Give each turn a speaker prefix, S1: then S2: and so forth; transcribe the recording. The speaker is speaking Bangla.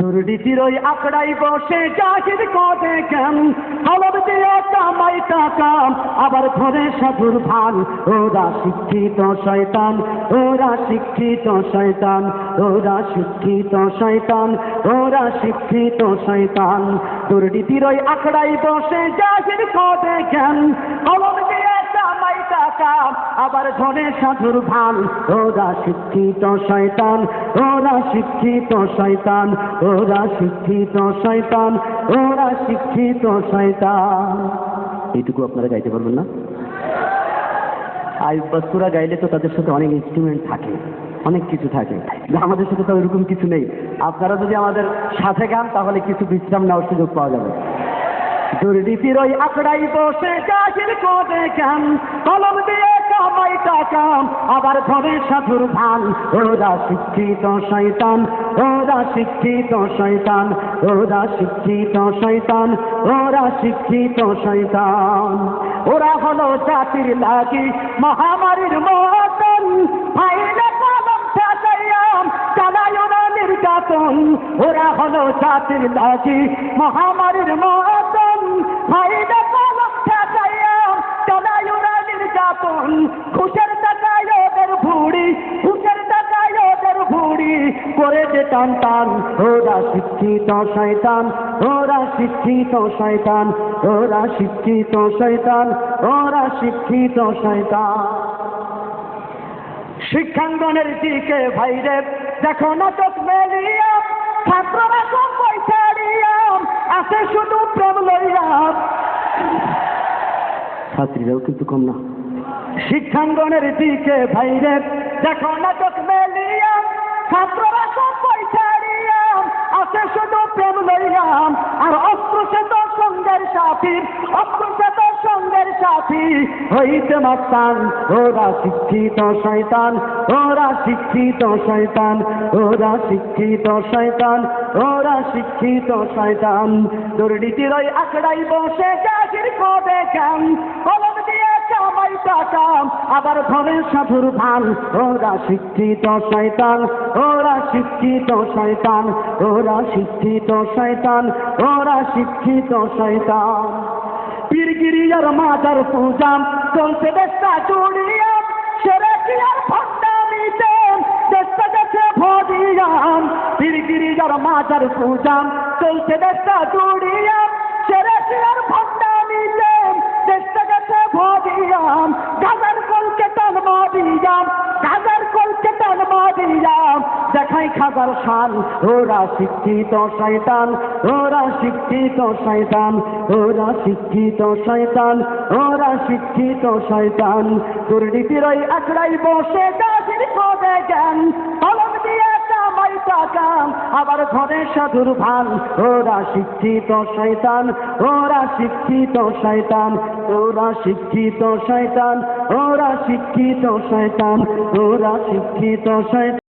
S1: দুর্নীতির ওই আখড়াই বসে, জাহির করে কেন? হলব দিয়ে কামাই টাকা আবার ধরে সাধুর ভান। ওরা শিক্ষিত শয়তান, ওরা শিক্ষিত শয়তান, ওরা শিক্ষিত শয়তান, ওরা শিক্ষিত শয়তান। দুর্নীতির ওই আখড়াই বসে, জাহির করে কেন? হলব টাকা আবার ধরে সাধুর ভান। ওরা শিক্ষিত শয়তান, ওরা শিক্ষিত শয়তান, ওরা শিক্ষিত শয়তান, ওরা শিক্ষিত শয়তান। এইটুকু আপনারা গাইতে পারবেন না? আইব বাস্তুরা গাইলে তো তাদের সাথে অনেক ইনস্ট্রুমেন্ট থাকে, অনেক কিছু থাকে। আমাদের সাথে তো এরকম কিছু নেই। আপনারা যদি আমাদের সাথে গান, তাহলে কিছু বিশ্রাম নেওয়ার সুযোগ পাওয়া যাবে। দুর্নীতির ওই আখড়াই বসে জাহির করে কেন কলম দিয়ে কামাই টাকা, আবার ধরে সাধুর ভান। ওরা শিক্ষিত শয়তান, ওরা শিক্ষিত শয়তান, ওরা শিক্ষিত শয়তান, ওরা শিক্ষিত শয়তান। ওরা হলো জাতির লাগি মহামারীর মতন চালায় ওরা নির্যাতন। ওরা হলো জাতির লাগি মহামারীর মতন টান টান, ওরা শিক্ষিত শয়তান, ওরা শিক্ষিত শয়তান, ওরা শিক্ষিত শয়তান, ওরা শিক্ষিত শয়তান। শিক্ষাঙ্গনের দিকে ভাইরে, দেখো না চোখ মেলিয়া ছাত্রীরাও কিন্তু কম না। শিক্ষাঙ্গনের দিকে ভাইরে, দেখো না চোখ ছাত্ররা সব পয়সারিয়াম আছে শুধু প্রেম লইয়াম আর অস্ত্র সে তো সঙ্গের সাথী অস্ত্র সাথী হইতে মাস্তান, ওরা শিক্ষিত শয়তান, ওরা শিক্ষিত শয়তান, ওরা শিক্ষিত শয়তান, ওরা শিক্ষিত শয়তান। দুর্নীতির ওই আখড়াই বসে জাহির করে কেন কলম দিয়ে কামাই টাকা আবার ধরে সাধুর ভান, ওরা শিক্ষিত শয়তান, ওরা শিক্ষিত শয়তান, ওরা শিক্ষিত শয়তান, ওরা শিক্ষিত শয়তান। পীরগিরিয়ার মাজার পূজাম চলছে দেশটা জুড়িয়াম সেরে কি আর ভণ্ডামিতে দেশটা গেছে ভরিয়াম পীরগিরিয়ার মাজার পূজাম চলছে দেশটা জুড়িয়াম সেরে কি আর ভণ্ডামিতে দেশটা গেছে ভরিয়াম গাজার কলকে টান মারিয়াম গাজার কলকে টান মারিয়াম দেখাই খাবার শান ওরা শিক্ষিত শয়তান, ওরা শিক্ষিত শয়তান, ওরা শিক্ষিত শয়তান, ওরা শিক্ষিত শয়তান। দুর্নীতির ওই আখড়াই বসে দাসির পদে জ্ঞান, কলম দিয়ে আবার ঘরে সাধুর ভান। ওরা শিক্ষিত শয়তান, ওরা শিক্ষিত শয়তান, ওরা শিক্ষিত শয়তান, ওরা শিক্ষিত শয়তান, ওরা শিক্ষিত শয়তান।